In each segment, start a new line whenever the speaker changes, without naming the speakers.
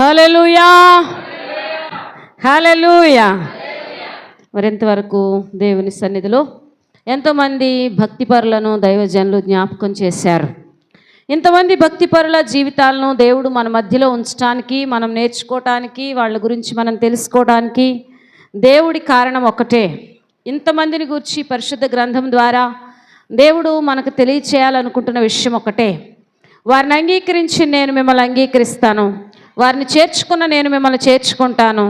హలలుయా హలలుయా మరింతవరకు దేవుని సన్నిధిలో ఎంతోమంది భక్తిపరులను దైవజనులు జ్ఞాపకం చేశారు. ఇంతమంది భక్తిపరుల జీవితాలను దేవుడు మన మధ్యలో ఉంచడానికి మనం నేర్చుకోవటానికి వాళ్ళ గురించి మనం తెలుసుకోవడానికి దేవుడి కారణం ఒకటే. ఇంతమందిని గురించి పరిశుద్ధ గ్రంథం ద్వారా దేవుడు మనకు తెలియచేయాలనుకుంటున్న విషయం ఒకటే. వారిని అంగీకరించి నేను మిమ్మల్ని అంగీకరిస్తాను. వారిని చేర్చుకున్న నేను మిమ్మల్ని చేర్చుకుంటాను.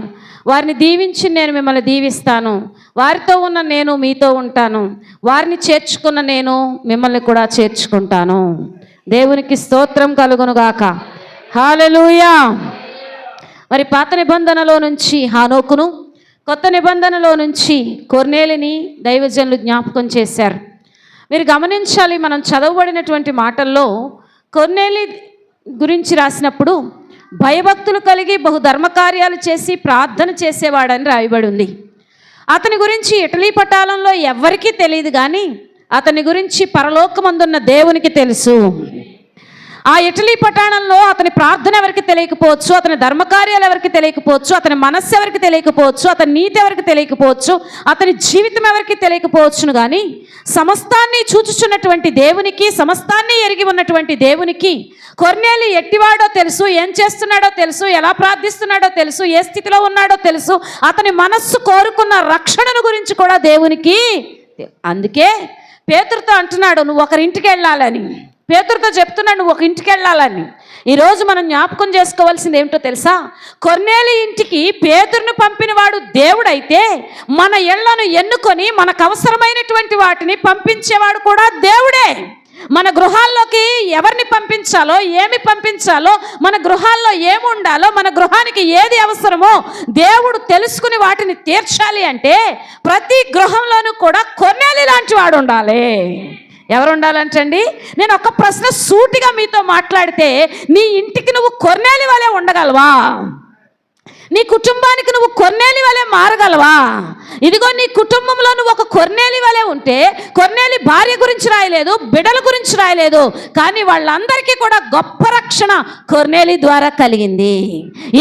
వారిని దీవించి నేను మిమ్మల్ని దీవిస్తాను. వారితో ఉన్న నేను మీతో ఉంటాను. వారిని చేర్చుకున్న నేను మిమ్మల్ని కూడా చేర్చుకుంటాను. దేవునికి స్తోత్రం కలుగునుగాక హాలెలూయా మరి పాత నిబంధనలో నుంచి హానోకును కొత్త నిబంధనలో నుంచి కొర్నేలిని దైవజనులు జ్ఞాపకం చేశారు. మీరు గమనించాలి మనం చదవబడినటువంటి మాటల్లో కొర్నేలి గురించి రాసినప్పుడు భయభక్తులు కలిగి బహు ధర్మకార్యాలు చేసి ప్రార్థన చేసేవాడని రాయబడి ఉంది అతని గురించి ఇటలీ పటాలంలో ఎవ్వరికీ తెలియదు కానీ అతని గురించి పరలోకమందున్న దేవునికి తెలుసు. ఆ ఇటలీ పట్టణంలో అతని ప్రార్థన ఎవరికి తెలియకపోవచ్చు అతని ధర్మకార్యాలు ఎవరికి తెలియకపోవచ్చు అతని మనస్సు ఎవరికి తెలియకపోవచ్చు అతని నీతి ఎవరికి తెలియకపోవచ్చు అతని జీవితం ఎవరికి తెలియకపోవచ్చును కానీ సమస్తాన్ని చూచుచున్నటువంటి దేవునికి సమస్తాన్ని ఎరిగి ఉన్నటువంటి దేవునికి కొర్నేలి ఎట్టివాడో తెలుసు ఏం చేస్తున్నాడో తెలుసు ఎలా ప్రార్థిస్తున్నాడో తెలుసు ఏ స్థితిలో ఉన్నాడో తెలుసు అతని మనస్సు కోరుకున్న రక్షణను గురించి కూడా దేవునికి అందుకే పేతురుతో అంటున్నాడు నువ్వు ఒకరింటికి వెళ్ళాలని. పేతురితో చెప్తున్నాడు నువ్వు ఒక ఇంటికి వెళ్ళాలని. ఈరోజు మనం జ్ఞాపకం చేసుకోవాల్సింది ఏమిటో తెలుసా? కొన్నేలి ఇంటికి పేతురును పంపినవాడు దేవుడైతే మన ఇళ్ళను ఎన్నుకొని మనకు అవసరమైనటువంటి వాటిని పంపించేవాడు కూడా దేవుడే. మన గృహాల్లోకి ఎవరిని పంపించాలో ఏమి పంపించాలో మన గృహాల్లో ఏమి ఉండాలో మన గృహానికి ఏది అవసరమో దేవుడు తెలుసుకుని వాటిని తీర్చాలి అంటే ప్రతి గృహంలోనూ కూడా కొన్నేలి లాంటి వాడు ఉండాలి. ఎవరు ఉండాలంటండి నేను ఒక ప్రశ్న సూటిగా మీతో మాట్లాడితే నీ ఇంటికి నువ్వు కొరనేలి వలె ఉండగలవా? నీ కుటుంబానికి నువ్వు కొన్నేలి వలె మారగలవా? ఇదిగో నీ కుటుంబంలో నువ్వు ఒక కొన్నేలి వలె ఉంటే కొన్నేలి భార్య గురించి రాయలేదు బిడల గురించి రాయలేదు కానీ వాళ్ళందరికీ కూడా గొప్ప రక్షణ కొన్నేలి ద్వారా కలిగింది.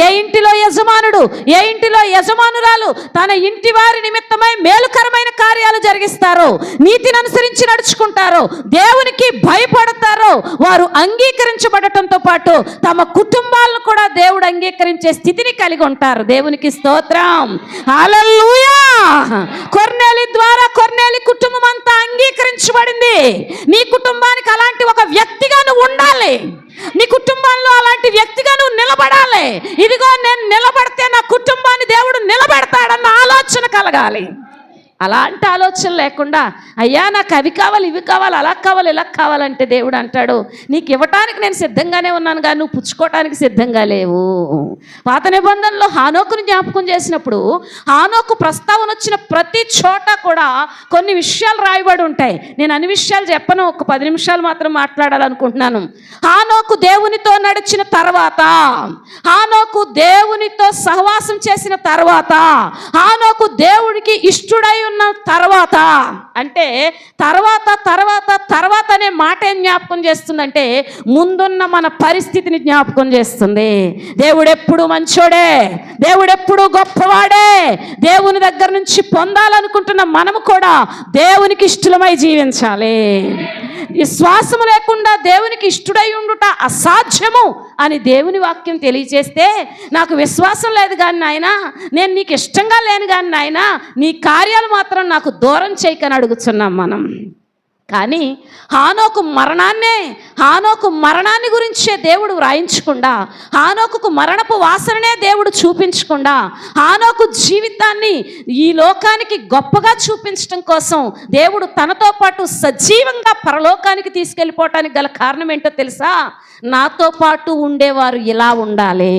ఏ ఇంటిలో యజమానుడు ఏ ఇంటిలో యజమానురాలు తన ఇంటి వారి నిమిత్తమై మేలుకరమైన కార్యాలు జరిగిస్తారో నీతిని అనుసరించి నడుచుకుంటారో దేవునికి భయపడతారో వారు అంగీకరించబడటంతో పాటు తమ కుటుంబాలను కూడా దేవుడు అంగీకరించే స్థితిని కలిగి ఉంటారు. దేవునికి స్తోత్రం. అలల్లుయా కొర్నేలి ద్వారా కొర్నేలి కుటుంబం అంతా అంగీకరించబడింది. నీ కుటుంబానికి అలాంటి ఒక వ్యక్తిగా నువ్వు ఉండాలి. నీ కుటుంబంలో అలాంటి వ్యక్తిగా నువ్వు నిలబడాలి. ఇదిగో నేను నిలబడితే నా కుటుంబాన్ని దేవుడు నిలబెడతాడన్న ఆలోచన కలగాలి. అలాంటి ఆలోచన లేకుండా అయ్యా నాకు అవి కావాలి ఇవి కావాలి అలా కావాలి ఇలా కావాలంటే దేవుడు అంటాడు నీకు ఇవ్వటానికి నేను సిద్ధంగానే ఉన్నాను కానీ నువ్వు పుచ్చుకోవటానికి సిద్ధంగా లేవు. పాత నిబంధనలో హానోకును జ్ఞాపకం చేసినప్పుడు హానోకు ప్రస్తావన వచ్చిన ప్రతి చోట కూడా కొన్ని విషయాలు రాయబడి ఉంటాయి. నేను అన్ని విషయాలు చెప్పను ఒక పది నిమిషాలు మాత్రం మాట్లాడాలనుకుంటున్నాను. హానోకు దేవునితో నడిచిన తర్వాత హానోకు దేవునితో సహవాసం చేసిన తర్వాత హానోకు దేవుడికి ఇష్టుడై ఉన్న తర్వాత. అంటే తర్వాత తర్వాత తర్వాత అనే మాట ఏం జ్ఞాపకం చేస్తుందంటే ముందున్న మన పరిస్థితిని జ్ఞాపకం చేస్తుంది. దేవుడెప్పుడు మంచోడే దేవుడెప్పుడు గొప్పవాడే దేవుని దగ్గర నుంచి పొందాలనుకుంటున్న మనము కూడా దేవునికి ఇష్టమై జీవించాలి. విశ్వాసము లేకుండా దేవునికి ఇష్టడై ఉండుట అసాధ్యము అని దేవుని వాక్యం తెలియజేస్తే నాకు విశ్వాసం లేదు కానీ నాయన నేను నీకు ఇష్టంగా లేను కానీ నాయన నీ కార్యాలు మాత్రం నాకు దూరం చేయకని అడుగుతున్నాం మనం. కానీ హానోకు మరణాన్నే హానోకు మరణాన్ని గురించే దేవుడు వ్రాయించకుండా హానోకు మరణపు వాసననే దేవుడు చూపించకుండా హానోకు జీవితాన్ని ఈ లోకానికి గొప్పగా చూపించడం కోసం దేవుడు తనతో పాటు సజీవంగా పరలోకానికి తీసుకెళ్ళిపోవటానికి గల కారణం ఏంటో తెలుసా? నాతో పాటు ఉండేవారు ఇలా ఉండాలి.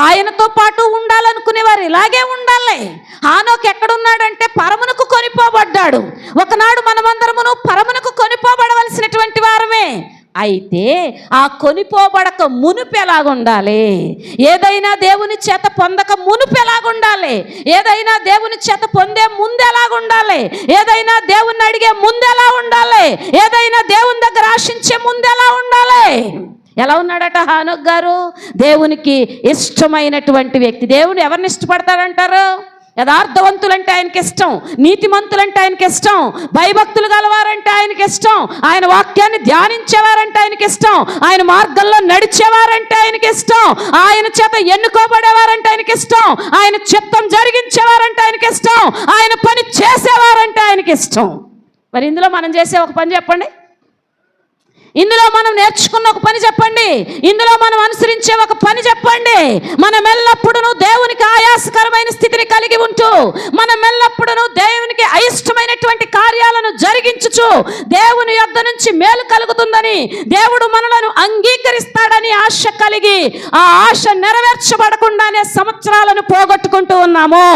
ఆయనతో పాటు ఉండాలనుకునేవారు ఇలాగే ఉండాలి. హానోక్ ఎక్కడున్నాడంటే పరమునకు కొనిపోబడ్డాడు. ఒకనాడు మనమందరమును పరమునకు కొనిపోబడవలసినటువంటి వారమే. అయితే ఆ కొనిపోబడక మునుపు ఎలాగుండాలి? ఏదైనా దేవుని చేత పొందక మునుపు ఎలాగుండాలి? ఏదైనా దేవుని చేత పొందే ముందు ఎలాగుండాలి? ఏదైనా దేవుణ్ణి అడిగే ముందు ఎలా ఉండాలి? ఏదైనా దేవుని దగ్గర ఆశించే ముందు ఎలా ఉండాలి? ఎలా ఉన్నాడట హానోక్ గారు? దేవునికి ఇష్టమైనటువంటి వ్యక్తి. దేవుని ఎవరిని ఇష్టపడతాడంటారు? యథార్థవంతులంటే ఆయనకి ఇష్టం నీతిమంతులంటే ఆయనకి ఇష్టం భయభక్తులు గలవారంటే ఆయనకి ఇష్టం ఆయన వాక్యాన్ని ధ్యానించేవారంటే ఆయనకి ఇష్టం ఆయన మార్గంలో నడిచేవారంటే ఆయనకి ఇష్టం ఆయన చేత ఎన్నుకోబడేవారంటే ఆయనకి ఇష్టం ఆయన చిత్తం జరిగించేవారంటే ఆయనకి ఇష్టం ఆయన పని చేసేవారంటే ఆయనకి ఇష్టం. మరి ఇందులో మనం చేసే ఒక పని చెప్పండి. ఇందులో మనం నేర్చుకున్న ఒక పని చెప్పండి. ఇందులో మనం అనుసరించే ఒక పని చెప్పండి. మనం ఎల్లప్పుడూ దేవునికి ఆయాసకరమైన స్థితిని కలిగి ఉంటూ మనం ఎల్లప్పుడూ దేవునికి అయిష్టమైనటువంటి కార్యాలను జరిగించుచు దేవుని యొద్ద నుంచి మేలు కలుగుతుందని దేవుడు మనలను అంగీకరిస్తాడని ఆశ కలిగి ఆ ఆశ నెరవేర్చబడకుండానే సంవత్సరాలను పోగొట్టుకుంటూ ఉన్నాము.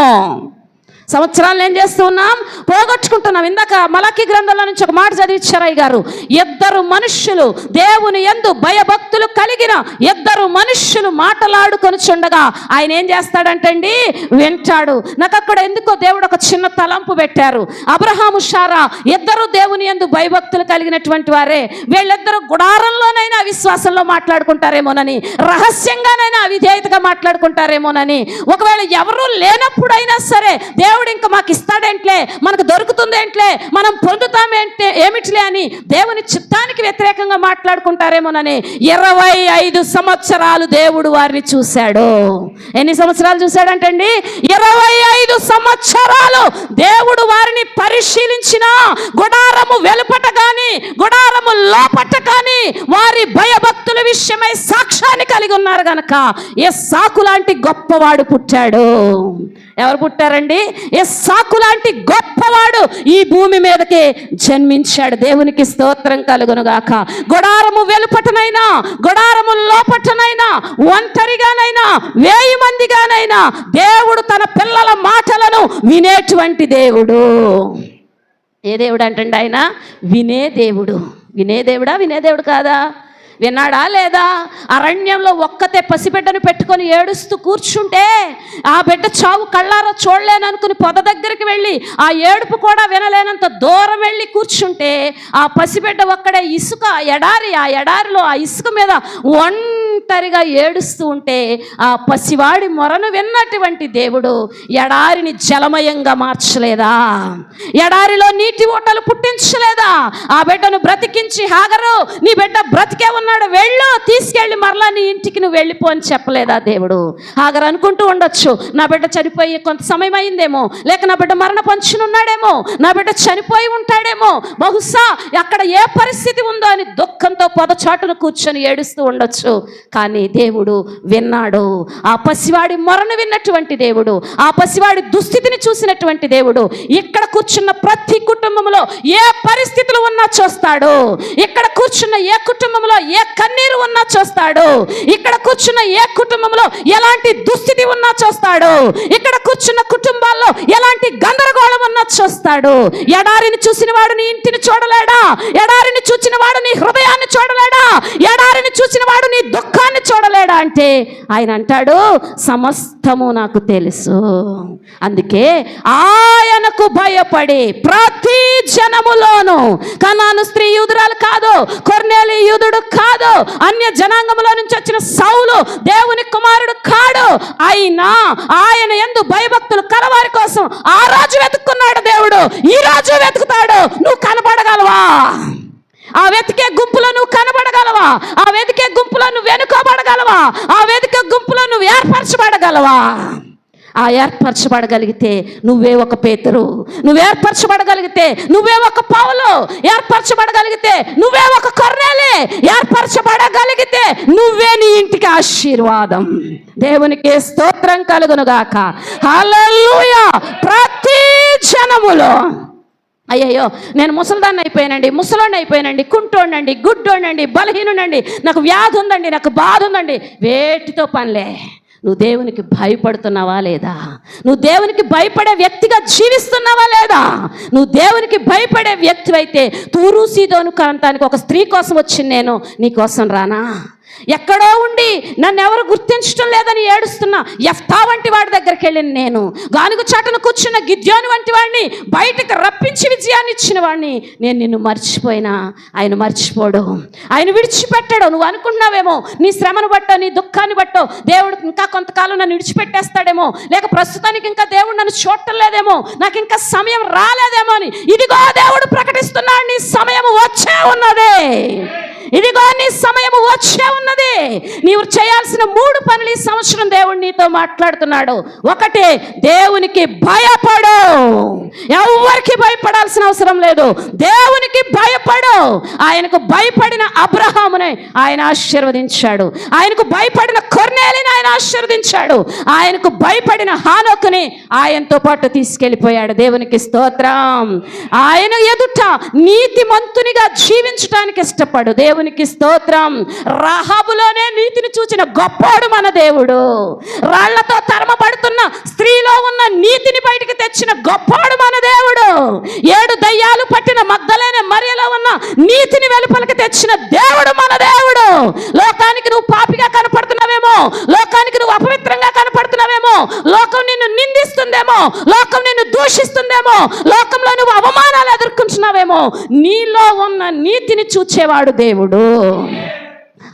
సంవత్సరాలు ఏం చేస్తూ ఉన్నాం? పోగొట్టుకుంటున్నాం. ఇందాక మలకి గ్రంథంలో నుంచి ఒక మాట చదివించారయ్య గారు ఇద్దరు మనుష్యులు దేవుని ఎందు భయభక్తులు కలిగిన ఇద్దరు మనుష్యులు మాటలాడుకొని చుండగా ఆయన ఏం చేస్తాడంటండి? వింటాడు. నాకు అక్కడ ఎందుకో దేవుడు ఒక చిన్న తలంపు పెట్టారు. అబ్రహాము షారా ఇద్దరు దేవుని ఎందు భయభక్తులు కలిగినటువంటి వారే. వీళ్ళిద్దరు గుడారంలోనైనా విశ్వాసంలో మాట్లాడుకుంటారేమోనని రహస్యంగానైనా అవిధేయతగా మాట్లాడుకుంటారేమోనని. ఒకవేళ ఎవరూ లేనప్పుడైనా సరే దేవుడు ఇంకా మాకు ఇస్తాడేంట్లే? మనకు దొరుకుతుందేంట్లే? మనం పొందుతామేంటే ఏమిట్లే అని దేవుని చిత్తానికి వ్యతిరేకంగా మాట్లాడుకుంటారేమోనని ఇరవై ఐదు సంవత్సరాలు దేవుడు వారిని చూశాడు. ఎన్ని సంవత్సరాలు చూశాడంటండి? ఇరవై ఐదు సంవత్సరాలు దేవుడు వారిని పరిశీలించిన గుడారము వెలుపట కానీ గుడారము లోపట కానీ వారి భయభక్తుల విషయమై సాక్ష్యాన్ని కలిగి ఉన్నారు గనక ఏ సాకు లాంటి గొప్పవాడు పుట్టాడు. ఎవరు పుట్టారండి? ఇస్సాకు లాంటి గొప్పవాడు ఈ భూమి మీదకి జన్మించాడు. దేవునికి స్తోత్రం కలుగునుగాక. గుడారము వెలుపటనైనా గుడారము లోపటనైనా ఒంటరిగానైనా వేయి మందిగానైనా దేవుడు తన పిల్లల మాటలను వినేటువంటి దేవుడు. ఏ దేవుడు అంటండి ఆయన? వినే దేవుడు. వినే దేవుడా? వినే దేవుడు కాదా? విన్నాడా లేదా? అరణ్యంలో ఒక్కతే పసిబిడ్డను పెట్టుకొని ఏడుస్తూ కూర్చుంటే ఆ బిడ్డ చావు కళ్ళారా చూడలేననుకుని పొద దగ్గరికి వెళ్ళి ఆ ఏడుపు కూడా వినలేనంత దూరం వెళ్ళి కూర్చుంటే ఆ పసిబిడ్డ ఒక్కడే ఇసుక ఎడారి ఆ ఎడారిలో ఆ ఇసుక మీద ఒంటరిగా ఏడుస్తూ ఉంటే ఆ పసివాడి మొరను విన్నటువంటి దేవుడు ఎడారిని జలమయంగా మార్చలేదా? ఎడారిలో నీటి ఓటలు పుట్టించలేదా? ఆ బిడ్డను బ్రతికించి హాగరు నీ బిడ్డ బ్రతికే ఉన్నాడు వెళ్ళు తీసుకెళ్ళి మరలా నీ ఇంటికి నువ్వు వెళ్ళిపో అని చెప్పలేదా దేవుడు? హాగరు అనుకుంటూ ఉండొచ్చు నా బిడ్డ చనిపోయి కొంత సమయం అయిందేమో లేక నా బిడ్డ మరణ పంచునున్నాడేమో నా బిడ్డ చనిపోయి ఉంటాడేమో బహుశా అక్కడ ఏ పరిస్థితి ఉందో అని దుఃఖంతో పొదచాటును కూర్చొని ఏడుస్తూ ఉండొచ్చు. కానీ దేవుడు విన్నాడు. ఆ పసివాడి మొరను విన్నటువంటి దేవుడు ఆ పసివాడి దుస్థితిని చూసినటువంటి దేవుడు ఇక్కడ కూర్చున్న ప్రతి కుటుంబంలో ఏ పరిస్థితులు ఉన్నా చూస్తాడు. ఇక్కడ కూర్చున్న ఏ కుటుంబంలో ఏ కన్నీరు ఉన్నా చూస్తాడు. ఇక్కడ కూర్చున్న ఏ కుటుంబంలో ఎలాంటి దుస్థితి ఉన్నా చూస్తాడు. ఇక్కడ కూర్చున్న కుటుంబాల్లో ఎలాంటి గందరగోళం ఉన్నా చూస్తాడు. ఎడారిని చూసిన వాడు నీ ఇంటిని చూడలేడా? ఎడారిని చూసిన వాడు నీ హృదయాన్ని చూడలేడా? ఎడారిని చూసిన వాడు నీ ముఖాన్ని చూడలేడా అంటే ఆయన అంటాడు సమస్తము నాకు తెలుసు. అందుకే ఆయనకు భయపడి ప్రతి జనములోను కనాను స్త్రీ యూదురాలు కాదు కొర్నేలి యూదుడు కాదు అన్య జనాంగములో నుంచి వచ్చిన సౌలు దేవుని కుమారుడు కాడు. అయినా ఆయన ఎందు భయభక్తులు కలవారి కోసం ఆ రోజు వెతుక్కున్నాడు దేవుడు. ఈ రోజు వెతుకుతాడు. నువ్వు కనపడగలవా ఆ వెతికే గుంపులో నువ్వు కనబడగలవా? ఆ వెతికే గుంపులో నువ్వు వెనుకోబడగలవా? ఆ వెతికే గుంపులో నువ్వు ఏర్పరచబడగలవా? ఆ ఏర్పరచబడగలిగితే నువ్వే ఒక పేతురు. నువ్వు ఏర్పరచబడగలిగితే నువ్వే ఒక పౌలు. ఏర్పరచబడగలిగితే నువ్వే ఒక కొర్రేలే. ఏర్పరచబడగలిగితే నువ్వే నీ ఇంటికి ఆశీర్వాదం. దేవునికి స్తోత్రం కలుగునుగాక. హల్లెలూయా! ప్రతి జనములో అయ్యయ్యో నేను ముసలిదాన్ని అయిపోయానండి ముసలోడిని అయిపోయానండి కుంటోండండి గుడ్డోండండి బలహీనుండండి నాకు వ్యాధి ఉందండి నాకు బాధ ఉందండి. వేటితో పనిలే నువ్వు దేవునికి భయపడుతున్నావా లేదా? నువ్వు దేవునికి భయపడే వ్యక్తిగా జీవిస్తున్నావా లేదా? నువ్వు దేవునికి భయపడే వ్యక్తి అయితే తూరు సీదోను ప్రాంతానికి ఒక స్త్రీ కోసం వచ్చింది నేను నీ కోసం రానా? ఎక్కడో ఉండి నన్ను ఎవరు గుర్తించడం లేదని ఏడుస్తున్నా ఎఫ్తా వంటి వాడి దగ్గరికి వెళ్ళిన నేను. గానుగు చాటను కూర్చున్న గిద్యోని వంటి వాడిని బయటకు రప్పించి విజయాన్ని ఇచ్చిన వాడిని. నేను నిన్ను మర్చిపోయినా. ఆయన మర్చిపోడు. ఆయన విడిచిపెట్టాడు. నువ్వు అనుకుంటున్నావేమో? నీ శ్రమను బట్టో నీ దుఃఖాన్ని బట్టో దేవుడు ఇంకా కొంతకాలం నన్ను విడిచిపెట్టేస్తాడేమో? లేక ప్రస్తుతానికి ఇంకా దేవుడు నన్ను చూడటం లేదేమో? నాకు ఇంకా సమయం రాలేదేమో అని. ఇదిగో దేవుడు ప్రకటిస్తున్నాడు. నీ సమయం వచ్చే ఉన్నదే. ఇదిగో నీ సమయం వచ్చే ఉన్నది. నీవు చేయాల్సిన మూడు పనులు ఈ సంవత్సరం దేవుడు నీతో మాట్లాడుతున్నాడు. ఒకటి దేవునికి భయపడు ఎవరికి భయపడాల్సిన అవసరం లేదు. దేవునికి భయపడు ఆయనకు భయపడిన అబ్రహాముని ఆయన ఆశీర్వదించాడు. ఆయనకు భయపడిన కొర్నేలిని ఆయన ఆశీర్వదించాడు. ఆయనకు భయపడిన హానోకుని ఆయనతో పాటు తీసుకెళ్ళిపోయాడు. దేవునికి స్తోత్రం. ఆయన ఎదుట నీతిమంతునిగా జీవించడానికి ఇష్టపడు. దేవునికి స్తోత్రం. రహాబులోనే నీతిని చూచిన గొప్పోడు మన దేవుడు. రాళ్ళతో తరమబడుతున్న స్త్రీలో ఉన్న నీతిని బయటికి తెచ్చిన గొప్పోడు మన దేవుడు. ఏడు దయ్యాలు పట్టిన మగ్ధలైన మరియలో ఉన్న నీతిని వెలుపలికి తెచ్చిన దేవుడు మన దేవుడు. లోకానికి నువ్వు పాపిగా కనపడుతున్నావేమో లోకానికి నువ్వు అపవిత్రంగా కనపడుతున్నావేమో లోకం నిన్ను నిందిస్తుందేమో లోకం నిన్ను దూషిస్తుందేమో లోకంలో నువ్వు అవమానాలు ఎదుర్కొంటున్నావేమో నీలో ఉన్న నీతిని చూచేవాడు దేవుడు.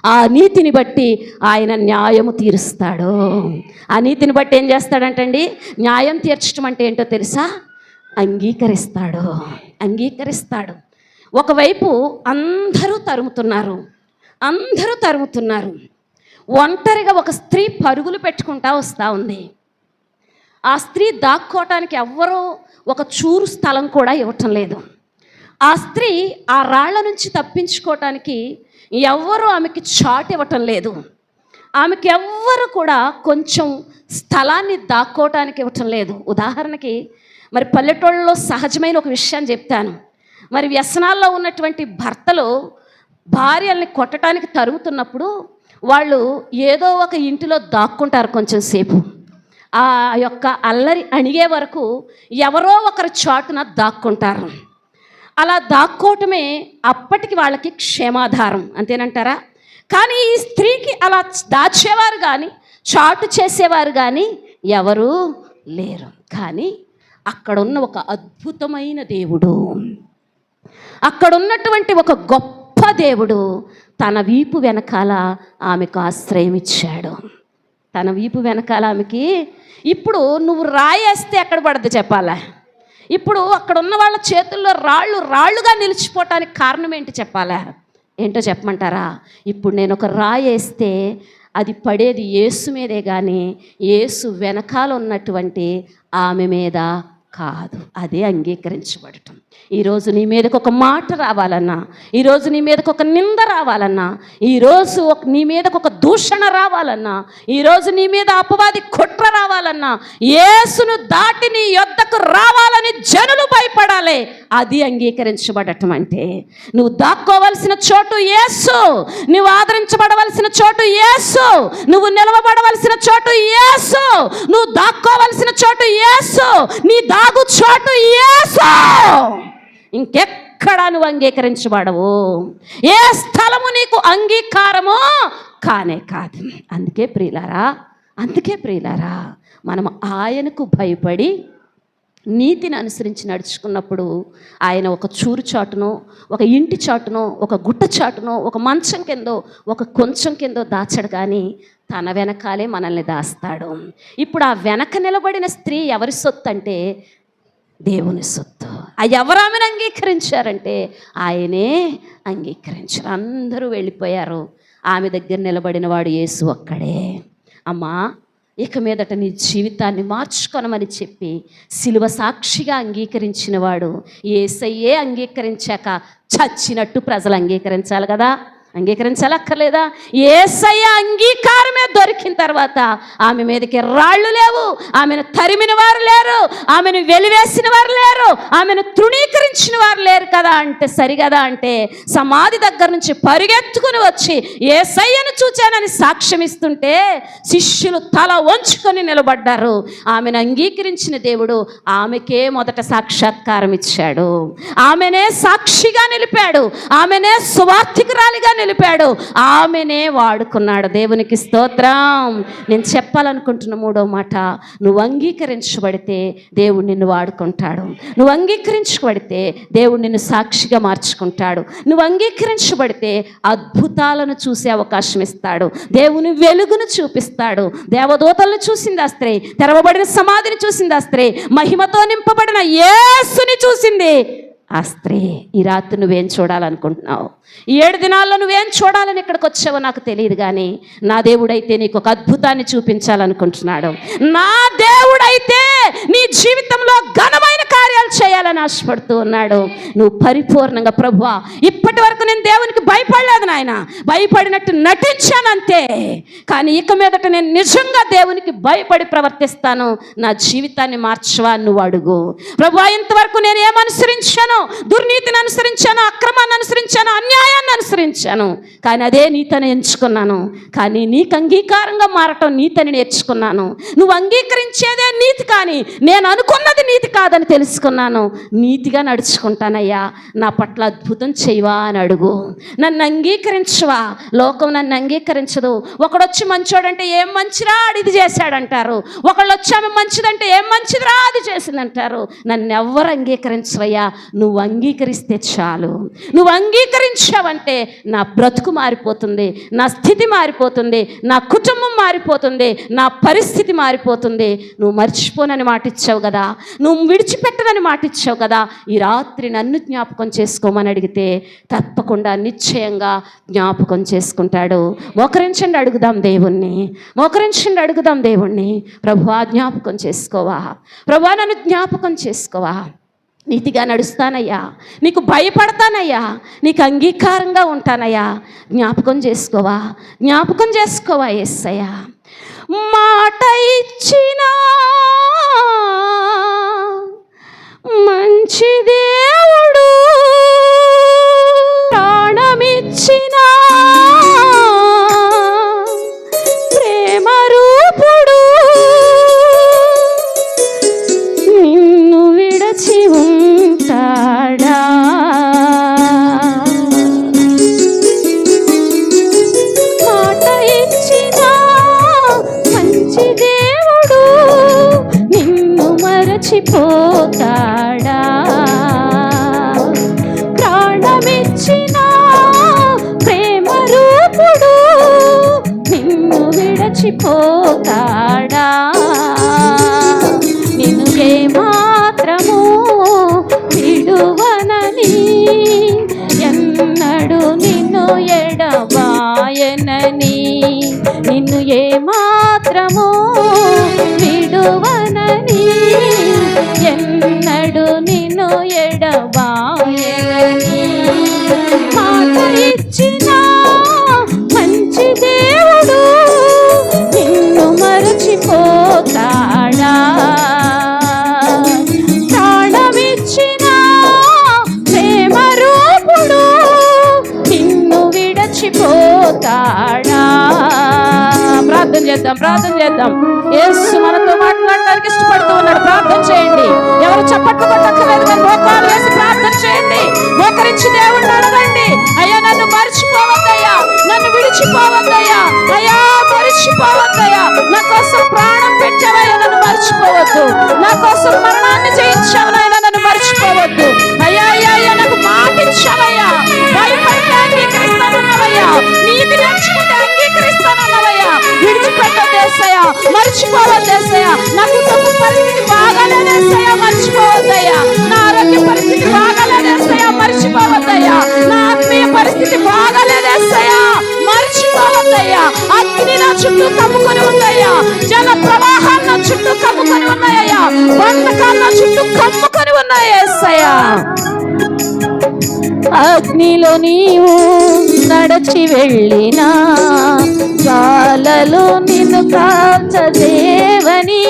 ఆ నీతిని బట్టి ఆయన న్యాయము తీరుస్తాడు. ఆ నీతిని బట్టి ఏం చేస్తాడంటండి? న్యాయం తీర్చడం అంటే ఏంటో తెలుసా? అంగీకరిస్తాడు. అంగీకరిస్తాడు. ఒకవైపు అందరూ తరుముతున్నారు. అందరూ తరుముతున్నారు. ఒంటరిగా ఒక స్త్రీ పరుగులు పెట్టుకుంటా వస్తూ ఉంది. ఆ స్త్రీ దాక్కోవటానికి ఎవ్వరూ ఒక చూరు స్థలం కూడా ఇవ్వటం లేదు. ఆ స్త్రీ ఆ రాళ్ళ నుంచి తప్పించుకోవటానికి ఎవ్వరూ ఆమెకి చాటు ఇవ్వటం లేదు. ఆమెకి ఎవ్వరు కూడా కొంచెం స్థలాన్ని దాక్కోవటానికి ఇవ్వటం లేదు. ఉదాహరణకి మరి పల్లెటూళ్ళలో సహజమైన ఒక విషయాన్ని చెప్తాను. మరి వ్యసనాల్లో ఉన్నటువంటి భర్తలు భార్యల్ని కొట్టడానికి తరుగుతున్నప్పుడు వాళ్ళు ఏదో ఒక ఇంటిలో దాక్కుంటారు కొంచెం సేపు. ఆ యొక్క అల్లరి అణిగే వరకు ఎవరో ఒకరి చాటున దాక్కుంటారు. అలా దాక్కోవటమే అప్పటికి వాళ్ళకి క్షేమాధారం అంతేనంటారా? కానీ ఈ స్త్రీకి అలా దాచేవారు కానీ చాటు చేసేవారు కానీ ఎవరు లేరు. కానీ అక్కడున్న ఒక అద్భుతమైన దేవుడు అక్కడున్నటువంటి ఒక గొప్ప దేవుడు తన వీపు వెనకాల ఆమెకు ఆశ్రయం ఇచ్చాడు. తన వీపు వెనకాల ఆమెకి ఇప్పుడు నువ్వు రాయేస్తే ఎక్కడ పడద్దు చెప్పాలా? ఇప్పుడు అక్కడ ఉన్న వాళ్ళ చేతుల్లో రాళ్ళు రాళ్ళుగా నిలిచిపోవటానికి కారణం ఏంటి చెప్పాలా? ఏంటో చెప్పమంటారా? ఇప్పుడు నేను ఒక రాయేస్తే అది పడేది యేసు మీదే కానీ యేసు వెనకాల ఉన్నటువంటి ఆమె మీద కాదు. అదే అంగీకరించబడటం. ఈరోజు నీ మీదకి ఒక మాట రావాలన్నా ఈరోజు నీ మీదకి ఒక నింద రావాలన్నా ఈరోజు నీ మీదకి ఒక దూషణ రావాలన్నా ఈరోజు నీ మీద అపవాది కుట్ర రావాలన్నా యేసును దాటి నీ యొద్దకు రావాలని జనులు భయపడాలి. అది అంగీకరించబడటం అంటే నువ్వు దాక్కోవలసిన చోటు యేసు నువ్వు ఆదరించబడవలసిన చోటు యేసు నువ్వు నిలవబడవలసిన చోటు యేసు నువ్వు దాక్కోవలసిన చోటు యేసు నీ దాగు చోటు యేసు. ఇంకెక్కడా నువ్వు అంగీకరించబడవు. ఏ స్థలము నీకు అంగీకారమో కానే కాదు. అందుకే ప్రియులారా అందుకే ప్రియులారా మనం ఆయనకు భయపడి నీతిని అనుసరించి నడుచుకున్నప్పుడు ఆయన ఒక చూరు చాటునో ఒక ఇంటి చాటునో ఒక గుట్ట చాటునో ఒక మంచం కిందో ఒక కొంచెం కిందో దాచడు కానీ తన వెనకాలే మనల్ని దాస్తాడు. ఇప్పుడు ఆ వెనక నిలబడిన స్త్రీ ఎవరి సొత్తు అంటే దేవుని సొత్తు. అది ఎవరు ఆమెను అంగీకరించారంటే ఆయనే అంగీకరించారు. అందరూ వెళ్ళిపోయారు. ఆమె దగ్గర నిలబడిన వాడు యేసు ఒక్కడే. అమ్మా ఇక మీదట నీ జీవితాన్ని మార్చుకొనమని చెప్పి సిలువ సాక్షిగా అంగీకరించిన వాడు ఏసయ్యే అంగీకరించాక చచ్చినట్టు ప్రజలు అంగీకరించాలి కదా. అంగీకరించాలక్కర్లేదా? ఏసయ్య అంగీకారమే దొరికిన తర్వాత ఆమె మీదకి రాళ్ళు లేవు ఆమెను తరిమిన వారు లేరు ఆమెను వెలివేసిన వారు లేరు ఆమెను తృణీకరించిన వారు లేరు కదా అంటే సరిగదా అంటే సమాధి దగ్గర నుంచి పరిగెత్తుకుని వచ్చి ఏసయ్యను చూచానని సాక్ష్యం ఇస్తుంటే శిష్యులు తల వంచుకొని నిలబడ్డారు. ఆమెను అంగీకరించిన దేవుడు ఆమెకే మొదట సాక్షాత్కారం ఇచ్చాడు. ఆమెనే సాక్షిగా నిలిపాడు. ఆమెనే సువార్థికురాలిగా నిలిపాడు ఆమెనే వాడుకున్నాడు. దేవునికి స్తోత్రం. నేను చెప్పాలనుకుంటున్న మూడో మాట నువ్వు అంగీకరించబడితే దేవుడు నిన్ను వాడుకుంటాడు. నువ్వు అంగీకరించబడితే దేవుడు నిన్ను సాక్షిగా మార్చుకుంటాడు. నువ్వు అంగీకరించబడితే అద్భుతాలను చూసే అవకాశం ఇస్తాడు. దేవుని వెలుగును చూపిస్తాడు. దేవదూతలను చూసింది ఆ స్త్రీ తెరవబడిన సమాధిని చూసింది ఆ స్త్రీ మహిమతో నింపబడిన యేసుని చూసింది. ఆ స్త్రీ ఈ రాత్రి నువ్వేం చూడాలనుకుంటున్నావు? ఈ ఏడు దినాల్లో నువ్వేం చూడాలని ఇక్కడికి వచ్చావో నాకు తెలియదు కానీ నా దేవుడైతే నీకు ఒక అద్భుతాన్ని చూపించాలనుకుంటున్నాడు. నా దేవుడైతే జీవితంలో ఘనమైన కార్యాలు చేయాలని ఆశపడుతూ ఉన్నాడు. నువ్వు పరిపూర్ణంగా ప్రభువా ఇప్పటి వరకు నేను దేవునికి భయపడలేదు నాయన. భయపడినట్టు నటించాను అంతే కానీ ఇక మీదట నేను నిజంగా దేవునికి భయపడి ప్రవర్తిస్తాను. నా జీవితాన్ని మార్చవా నువ్వు అడుగు. ప్రభు ఇంతవరకు నేను ఏమనుసరించాను దుర్నీతిని అనుసరించాను అక్రమాన్ని అనుసరించాను అన్యాయాన్ని అనుసరించాను. కానీ అదే నీతని ఎంచుకున్నాను. కానీ నీకు అంగీకారంగా మారటం నీతని నేర్చుకున్నాను. నువ్వు అంగీకరించేదే నీతి కానీ నేను అనుకున్నది నీతి కాదని తెలుసుకున్నాను. నీతిగా నడుచుకుంటానయ్యా. నా పట్ల అద్భుతం చేయవా అని అడుగు. నన్ను అంగీకరించవా? లోకం నన్ను అంగీకరించదు. ఒకడొచ్చి మంచోడంటే ఏం మంచిరా ఇది చేశాడంటారు. ఒకళ్ళు వచ్చి ఆమె మంచిదంటే ఏం మంచిదిరా అది చేసిందంటారు. నన్ను ఎవ్వరు అంగీకరించవయ్యా. నువ్వు అంగీకరిస్తే చాలు. నువ్వు అంగీకరించావంటే నా బ్రతుకు మారిపోతుంది. నా స్థితి మారిపోతుంది. నా కుటుంబం మారిపోతుంది. నా పరిస్థితి మారిపోతుంది. నువ్వు మర్చిపోనని మాట ఇచ్చావు కదా. నువ్వు విడిచిపెట్టనని మాట ఇచ్చావు కదా. ఈ రాత్రి నన్ను జ్ఞాపకం చేసుకోమని అడిగితే తప్పకుండా నిశ్చయంగా జ్ఞాపకం చేసుకుంటాడు. మోకరించండి అడుగుదాం దేవుణ్ణి. మోకరించండి అడుగుదాం దేవుణ్ణి. ప్రభువా జ్ఞాపకం చేసుకోవా. ప్రభువా నన్ను జ్ఞాపకం చేసుకోవా. నీతిగా నడుస్తానయ్యా. నీకు భయపడతానయ్యా. నీకు అంగీకారంగా ఉంటానయ్యా. జ్ఞాపకం చేసుకోవా. జ్ఞాపకం చేసుకోవా ఎస్సయ్యా మాట ఇచ్చినా మంచి దేవుడు ప్రాణమిచ్చిన మర్చిపోతాడా ప్రాణమిచ్చిన ప్రేమ రూపుడు నిన్ను విడచిపోతాడా? నిన్ను ఏమాత్రము విడువనని ఎన్నడు నిన్ను ఎడబాయనని నిన్ను ఏమాత్రము విడువనని చేద్దాం ప్రార్థన చేద్దాం. యేసు మనతో మాట్లాడడానికి ఇష్టపడుతూ ఉన్నాడు. ప్రార్థన చేయండి. ఎవరు చప్పట్లు కొట్టక్కర్లేదు కానీ మోకాలు వేసి ప్రార్థన చేయండి. మోకరించి దేవుడిని అడగండి. అయ్యా నన్ను మర్చిపోవద్దయ్యా. నన్ను విడిచిపోవద్దయ్యా. అయ్యా మర్చిపోవద్దయ్యా. నా కోసం ప్రాణం పెట్టావయ్యా నన్ను మర్చిపోవద్దు. నా కోసం మరణాన్ని జయించావనైనా నన్ను మర్చిపోవద్దు. అయ్యా అయ్యా అయ్యా నాకు మాట ఇచ్చావయ్యా. భయపడితే అంగీకరిస్తానన్నావయ్యా నీతి నేర్చుకుంటే అంగీకరిస్తానన్నావయ్యా విడిచిపెట్టదేసయ్యా మర్చిపోవద్దేసయ్యా నా కుటుంబ పరిస్థితి బాగాలేదేసయ్యా మర్చిపోవద్దయ్యా నా ఆరోగ్య పరిస్థితి బాగాలేదేసయ్యా మర్చిపోవద్దయ్యా నా ఆత్మీయ పరిస్థితి బాగాలేదేసయ్యా మర్చిపోవద్దయ్యా అగ్ని నా చుట్టూ కమ్ముకొని ఉందయ్యా జల నా చుట్టూ కమ్ముకొని ఉన్నాయ్యా బంధకాలు నా చుట్టూ కమ్ముకొని అగ్నిలో నీవు నడచి వెళ్ళినా జాలలో నిన్ను కాల్చదేవని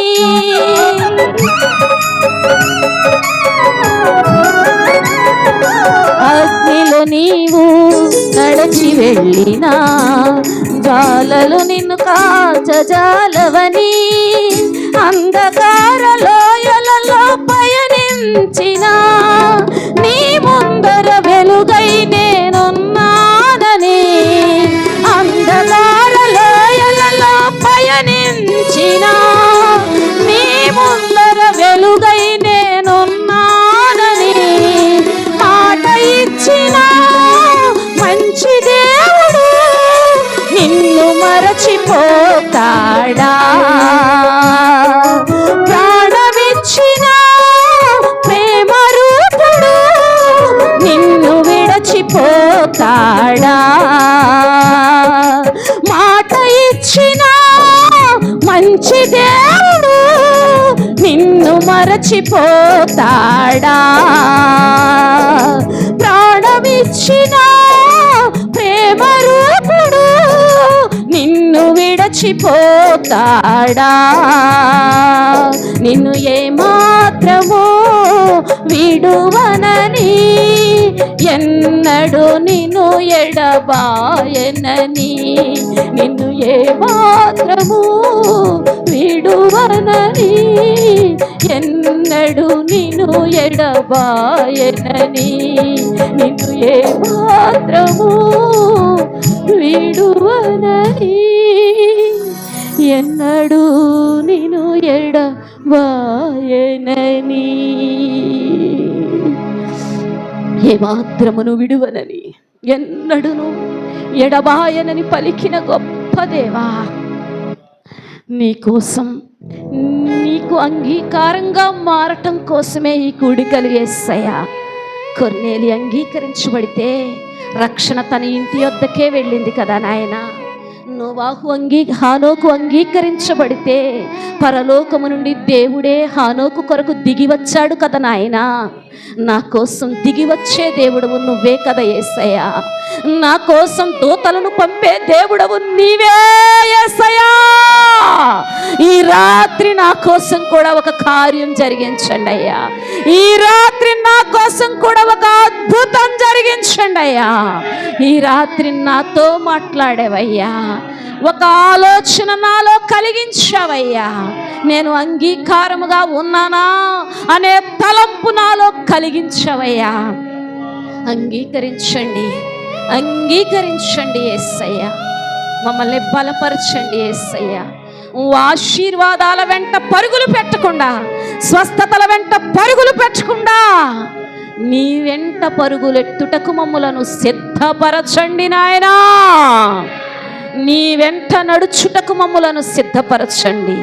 అగ్నిలో నీవు నడచి వెళ్ళినా జాలలు నిన్ను కాచజాలవని అంధకార లోయలలో పయనించిన నీ ముందర muda మర్చిపోతాడా ప్రాణమిచ్చిన ప్రేమ రూపుడు నిన్ను విడచిపోతాడా? నిన్ను ఏమాత్రమో విడువ ఎన్నడు నిన్ను ఎడబాయనని నిన్ను ఏ మాత్రము విడువనని ఎన్నడు నిన్ను ఎడబాయనని నిన్ను ఏ మాత్రము విడువనని ఎన్నడు నిన్ను ఎడబాయనని ఏమాత్రమును విడువనని ఎన్నడును ఎడబాయనని పలికిన గొప్ప దేవా నీకోసం నీకు అంగీకారంగా మారటం కోసమే ఈ కూడికలు వేస్తాయా కొన్నేలి అంగీకరించబడితే రక్షణ తన ఇంటి వద్దకే వెళ్ళింది కదా నాయన. నోవాహు అంగీ హానోకు అంగీకరించబడితే పరలోకము నుండి దేవుడే హానోకు కొరకు దిగి వచ్చాడు కదా నాయనా. నా కోసం దిగి వచ్చే దేవుడవు నువ్వే కదా ఏసయ్యా. నా కోసం దూతలను పంపే దేవుడవు నీవే ఏసయ్యా. ఈ రాత్రి నా కోసం కూడా ఒక కార్యం జరిగించండి అయ్యా. ఈ రాత్రి నా కోసం కూడా ఒక అద్భుతం జరిగించండి అయ్యా. ఈ రాత్రి నాతో మాట్లాడేవయ్యా. ఒక ఆలోచన నాలో కలిగించావయ్యా. నేను అంగీకారముగా ఉన్నానా అనే తలంపు నాలో కలిగించవయ్యా. అంగీకరించండి. అంగీకరించండి ఏసయ్యా. మమ్మల్ని బలపరచండి ఏసయ్యా. ఆశీర్వాదాల వెంట పరుగులు పెట్టకుండా స్వస్థతల వెంట పరుగులు పెట్టకుండా నీ వెంట పరుగులెత్తుటకు మమ్ములను సిద్ధపరచండి నాయనా. నీ వెంట నడుచుటకు మమ్ములను సిద్ధపరచండి.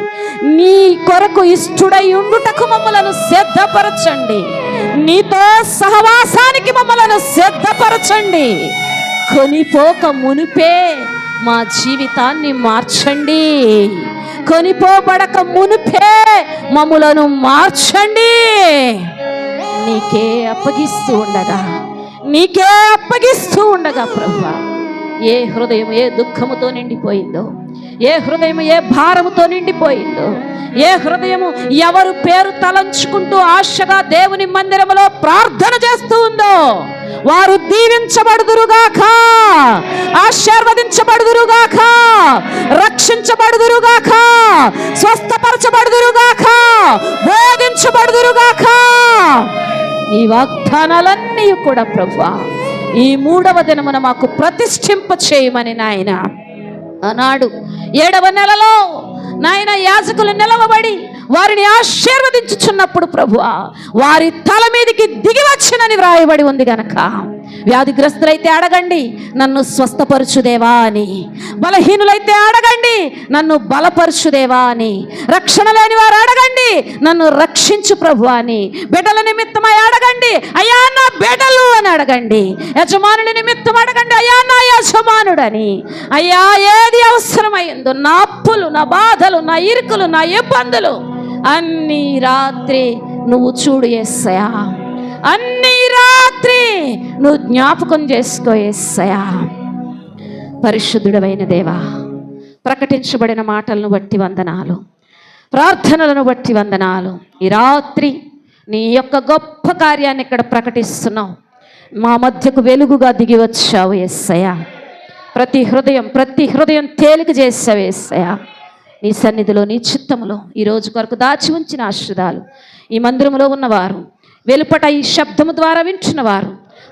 నీ కొరకు ఇష్టడై ఉండుటకు మమ్మలను సిద్ధపరచండి. నీతో సహవాసానికి మమ్మలను సిద్ధపరచండి. కొనిపోక మునిపే మా జీవితాన్ని మార్చండి. కొనిపోబడక మునిపే మమ్ములను మార్చండి. నీకే అప్పగిస్తూ ఉండగా నీకే అప్పగిస్తూ ఉండగా ప్రభా. ఏ హృదయం ఏ దుఃఖముతో నిండిపోయిందో ఏ హృదయం ఏ భారముతో నిండిపోయిందో ఏ హృదయము ఎవరు పేరు తలంచుకుంటూ ఆశగా దేవుని మందిరములో ప్రార్థన చేస్తూ ఉందో వారు దీవించబడుదురుగాక ఆశీర్వదించబడుదురుగాక రక్షించబడుదురుగాక స్వస్థపరచబడుదురుగాక బోధించబడుదురుగాక. ఈ వాగ్దానాలన్నీ కూడా ప్రభా ఈ మూడవ దినమున మాకు ప్రతిష్ఠింప చేయమని నాయన అన్నాడు. ఏడవ నెలలో నాయన యాజకులు నిలవబడి వారిని ఆశీర్వదించుచున్నప్పుడు ప్రభువా వారి తల మీదకి దిగి వచ్చినని వ్రాయబడి ఉంది గనక. వ్యాధిగ్రస్తులైతే అడగండి నన్ను స్వస్థపరచుదేవా అని. బలహీనులైతే అడగండి నన్ను బలపరచుదేవా అని. రక్షణ లేని వారు అడగండి నన్ను రక్షించు ప్రభు అని. బిడ్డల నిమిత్తమై అడగండి అయ్యా నా బిడ్డలు అని అడగండి యజమానుడి నిమిత్తం అడగండి అయ్యా నా యజమానుడని. అయ్యా ఏది అవసరమైందో నా అప్పులు నా బాధలు నా ఇరుకులు నా ఇబ్బందులు అన్ని రాత్రి నువ్వు చూడు ఎస్సయా అన్ని రాత్రి నువ్వు జ్ఞాపకం చేసుకో ఎస్సయా పరిశుద్ధుడమైన దేవా ప్రకటించబడిన మాటలను బట్టి వందనాలు ప్రార్థనలను బట్టి వందనాలు. ఈ రాత్రి నీ యొక్క గొప్ప కార్యాన్ని ఇక్కడ ప్రకటిస్తున్నావు. మా మధ్యకు వెలుగుగా దిగి వచ్చావు ఎస్సయా ప్రతి హృదయం ప్రతి హృదయం తేలిక చేసావు ఎస్సయా నీ సన్నిధిలో నీ చిత్తములో ఈ రోజు కొరకు దాచి ఉంచిన ఆశ్రదాలు ఈ మందిరములో ఉన్నవారు వెలుపట ఈ శబ్దము ద్వారా వింటున్నవారు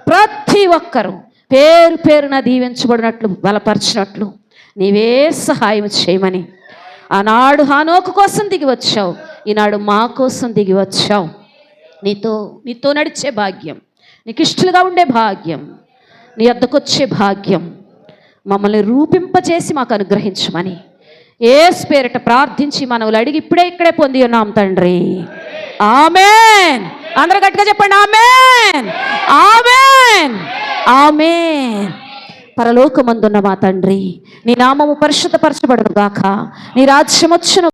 ప్రతి ఒక్కరూ పేరు పేరున దీవించబడినట్లు బలపరిచినట్లు నీవే సహాయం చేయమని. ఆనాడు హానోకు కోసం దిగి వచ్చావు ఈనాడు మా కోసం దిగి వచ్చావు. నీతో నీతో నడిచే భాగ్యం నీకు ఇష్టలుగా ఉండే భాగ్యం నీ వద్దకొచ్చే భాగ్యం మమ్మల్ని రూపింపచేసి మాకు అనుగ్రహించమని. ఏ పేరిట ప్రార్థించి మనవులు అడిగి ఇప్పుడే ఇక్కడే పొంది ఉన్నాం తండ్రి. ఆమెన్. అందరూ గట్టిగా చెప్పండి ఆమెన్. ఆమెన్. ఆమెన్. పరలోకమందున్న మా తండ్రి నీ నామము పరిశుద్ధపరచబడును గాక నీ రాజ్యం వచ్చును